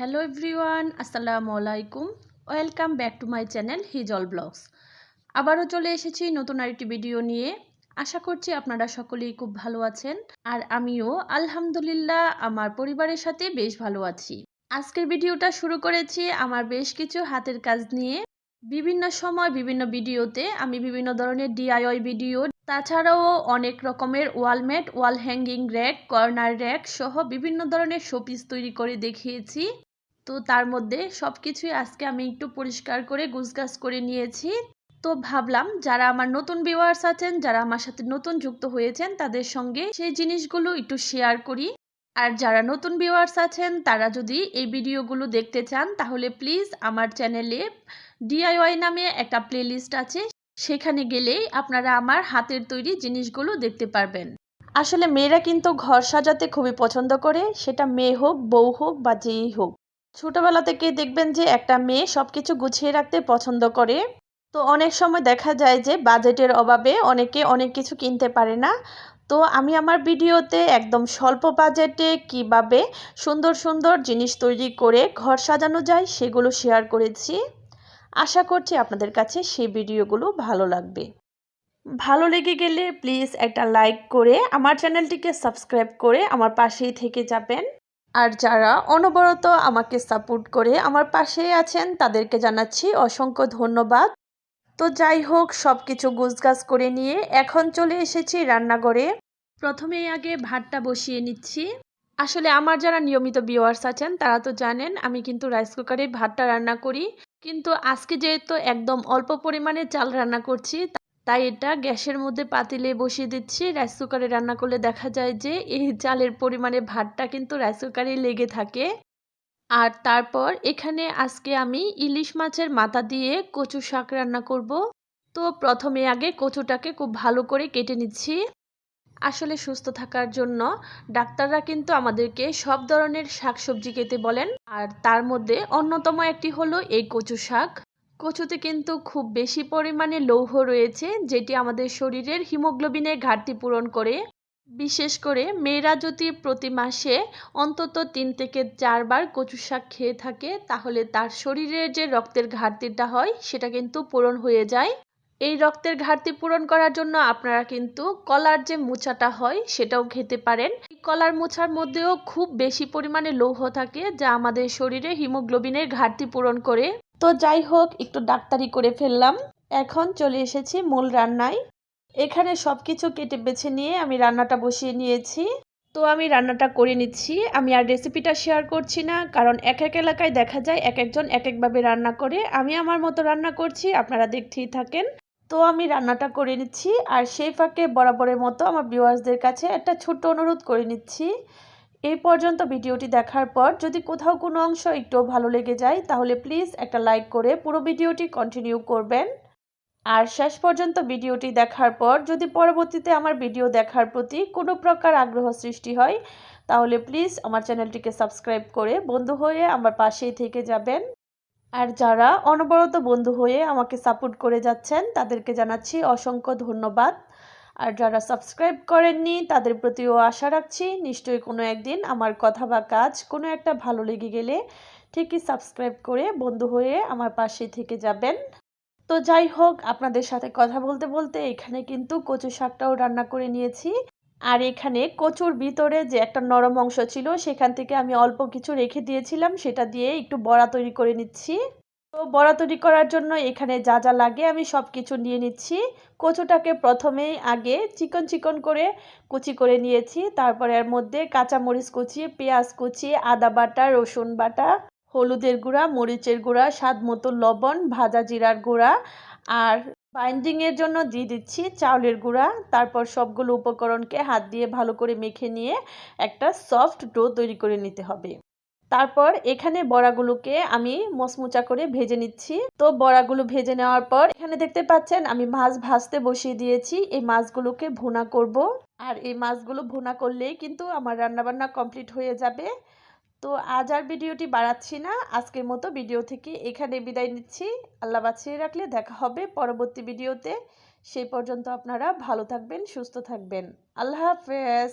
Hello everyone, আসসালামু আলাইকুম। Welcome back to my channel Hijal blogs. আবারও চলে এসেছি নতুন আরেকটি ভিডিও নিয়ে। আশা করছি আপনারা সকলেই খুব ভালো আছেন। আর আমিও, আলহামদুলিল্লাহ, আমার পরিবারের সাথে বেশ ভালো আছি। আজকের ভিডিওটা শুরু করেছি আমার বেশ কিছু হাতের কাজ নিয়ে। বিভিন্ন সময় বিভিন্ন ভিডিওতে আমি বিভিন্ন ধরনের ডিআইওয়াই ভিডিও, তাছাড়াও অনেক রকমের wall mat wall hanging rack, corner rack সহ বিভিন্ন ধরনের শোপিস তৈরি করে দেখিয়েছি। তো তার মধ্যে সব কিছুই আজকে আমি একটু পরিষ্কার করে গুছগাছ করে নিয়েছি। তো ভাবলাম যারা আমার নতুন ভিউয়ার্স আছেন, যারা আমার সাথে নতুন যুক্ত হয়েছেন, তাদের সঙ্গে সেই জিনিসগুলো একটু শেয়ার করি। আর যারা নতুন ভিউয়ার্স আছেন, তারা যদি এই ভিডিওগুলো দেখতে চান, তাহলে প্লিজ আমার চ্যানেলে ডিআইওয়াই নামে একটা প্লেলিস্ট আছে। সেখানে গেলেই আপনারা আমার হাতের তৈরি জিনিসগুলো দেখতে পারবেন। আসলে মেয়েরা কিন্তু ঘর সাজাতে খুবই পছন্দ করে। সেটা মেয়ে হোক, বউ হোক বা যেই হোক। ছোটবেলা থেকে দেখবেন যে একটা মেয়ে সব কিছু গুছিয়ে রাখতে পছন্দ করে। তো অনেক সময় দেখা যায় যে বাজেটের অভাবে অনেকে অনেক কিছু কিনতে পারে না। তো আমি আমার ভিডিওতে একদম স্বল্প বাজেটে কীভাবে সুন্দর সুন্দর জিনিস তৈরি করে ঘর সাজানো যায় সেগুলো শেয়ার করেছি। আশা করছি আপনাদের কাছে সেই ভিডিওগুলো ভালো লাগবে। ভালো লেগে গেলে প্লিজ একটা লাইক করে আমার চ্যানেলটিকে সাবস্ক্রাইব করে আমার পাশেই থেকে যাবেন। আর যারা অনবরত আমাকে সাপোর্ট করে আমার পাশেই আছেন, তাদেরকে জানাচ্ছি অসংখ্য ধন্যবাদ। তো যাই হোক সব কিছু গুছগাছ করে নিয়ে এখন চলে এসেছি রান্নাঘরে। প্রথমেই আগে ভাতটা বসিয়ে নিচ্ছি। আসলে আমার যারা নিয়মিত ভিওয়ার্স আছেন, তারা তো জানেন আমি কিন্তু রাইস কুকারে ভাতটা রান্না করি। কিন্তু আজকে যেহেতু একদম অল্প পরিমাণে চাল রান্না করছি তাই এটা গ্যাসের মধ্যে পাতিলে বসিয়ে দিচ্ছি। রাইস কুকারে রান্না করলে দেখা যায় যে, এই চালের পরিমাণে ভাতটা কিন্তু রাইস কুকারে লেগে থাকে। আর তারপর এখানে আজকে আমি ইলিশ মাছের মাথা দিয়ে কচু শাক রান্না করব। তো প্রথমে আগে কচুটাকে খুব ভালো করে কেটে নিচ্ছি। আসলে সুস্থ থাকার জন্য ডাক্তাররা কিন্তু আমাদেরকে সব ধরনের শাকসবজি খেতে বলেন। আর তার মধ্যে অন্যতম একটি হলো এই কচু শাক। কচুতে কিন্তু খুব বেশি পরিমাণে লৌহ রয়েছে, যেটি আমাদের শরীরের হিমোগ্লোবিনের ঘাটতি পূরণ করে। বিশেষ করে মেয়েরা যদি প্রতি মাসে অন্তত তিন থেকে চারবার কচু শাক খেয়ে থাকে, তাহলে তার শরীরের যে রক্তের ঘাটতিটা হয়, সেটা কিন্তু পূরণ হয়ে যায়। এই রক্তের ঘাটতি পূরণ করার জন্য আপনারা কিন্তু কলার যে মোচাটা হয়, সেটাও খেতে পারেন। এই কলার মোচার মধ্যেও খুব বেশি পরিমাণে লৌহ থাকে, যা আমাদের শরীরে হিমোগ্লোবিনের ঘাটতি পূরণ করে। তো যাই হোক, একটু ডাক্তারি করে ফেললাম। এখন চলে এসেছি মূল রান্নায়। এখানে সব কিছু কেটে বেছে নিয়ে আমি রান্নাটা বসিয়ে নিয়েছি। তো আমি রান্নাটা করে নিচ্ছি। আমি আর রেসিপিটা শেয়ার করছি না, কারণ এক এক এলাকায় দেখা যায় এক একজন এক একভাবে রান্না করে। আমি আমার মতো রান্না করছি, আপনারা দেখতেই থাকেন। তো আমি রান্নাটা করে নিচ্ছি, আর সেই ফাঁকে বরাবরের মতো আমার ভিউয়ার্সদের কাছে একটা ছোট্ট অনুরোধ করে নিচ্ছি। এই পর্যন্ত ভিডিওটি দেখার পর যদি কোথাও কোনো অংশ একটু ভালো লেগে যায়, তাহলে প্লিজ একটা লাইক করে পুরো ভিডিওটি কন্টিনিউ করবেন। আর শেষ পর্যন্ত ভিডিওটি দেখার পর যদি পরবর্তীতে আমার ভিডিও দেখার প্রতি কোনো প্রকার আগ্রহ সৃষ্টি হয়, তাহলে প্লিজ আমার চ্যানেলটিকে সাবস্ক্রাইব করে বন্ধু হয়ে আমার পাশেই থেকে যাবেন। আর যারা অনবরত বন্ধু হয়ে আমাকে সাপোর্ট করে যাচ্ছেন, তাদেরকে জানাচ্ছি অসংখ্য ধন্যবাদ। আর যারা সাবস্ক্রাইব করেননি, তাদের প্রতিও আশা রাখছি নিশ্চয়ই কোনো একদিন আমার কথা বা কাজ কোনো একটা ভালো লেগে গেলে ঠিকই সাবস্ক্রাইব করে বন্ধু হয়ে আমার পাশে থেকে যাবেন। তো যাই হোক, আপনাদের সাথে কথা বলতে বলতে এখানে কিন্তু কচু শাকটাও রান্না করে নিয়েছি। আর এখানে কচুর ভিতরে যে একটা নরম অংশ ছিল, সেখান থেকে আমি অল্প কিছু রেখে দিয়েছিলাম, সেটা দিয়ে একটু বড়া তৈরি করে নিচ্ছি। তো বড়া তৈরি করার জন্য এখানে যা যা লাগে আমি সব কিছু নিয়ে নিচ্ছি। কচুটাকে প্রথমেই আগে চিকন চিকন করে কুচি করে নিয়েছি। তারপরে এর মধ্যে কাঁচামরিচ কুচি, পেঁয়াজ কুচি, আদা বাটা, রসুন বাটা, হলুদের গুঁড়া, মরিচের গুঁড়া, স্বাদ মতো লবণ, ভাজা জিরার গুঁড়া আর বাইন্ডিংয়ের জন্য দিয়ে দিচ্ছি চাউলের গুঁড়া। তারপর সবগুলো উপকরণকে হাত দিয়ে ভালো করে মেখে নিয়ে একটা সফট ডো তৈরি করে নিতে হবে। তারপর এখানে বড়াগুলোকে আমি মচমুচা করে ভেজে নিচ্ছি। তো বড়াগুলো ভেজে নেওয়ার পর এখানে দেখতে পাচ্ছেন আমি মাছ ভাজতে বসিয়ে দিয়েছি। এই মাছগুলোকে ভুনা করব। আর এই মাছগুলো ভুনা করলেই কিন্তু আমার রান্নাবান্না কমপ্লিট হয়ে যাবে। তো আজ আর ভিডিওটি বাড়াচ্ছি না। আজকের মতো ভিডিও থেকে এখানে বিদায় নিচ্ছি। আল্লাহ বাঁচিয়ে রাখলে দেখা হবে পরবর্তী ভিডিওতে। সেই পর্যন্ত আপনারা ভালো থাকবেন, সুস্থ থাকবেন। আল্লাহ হাফেজ।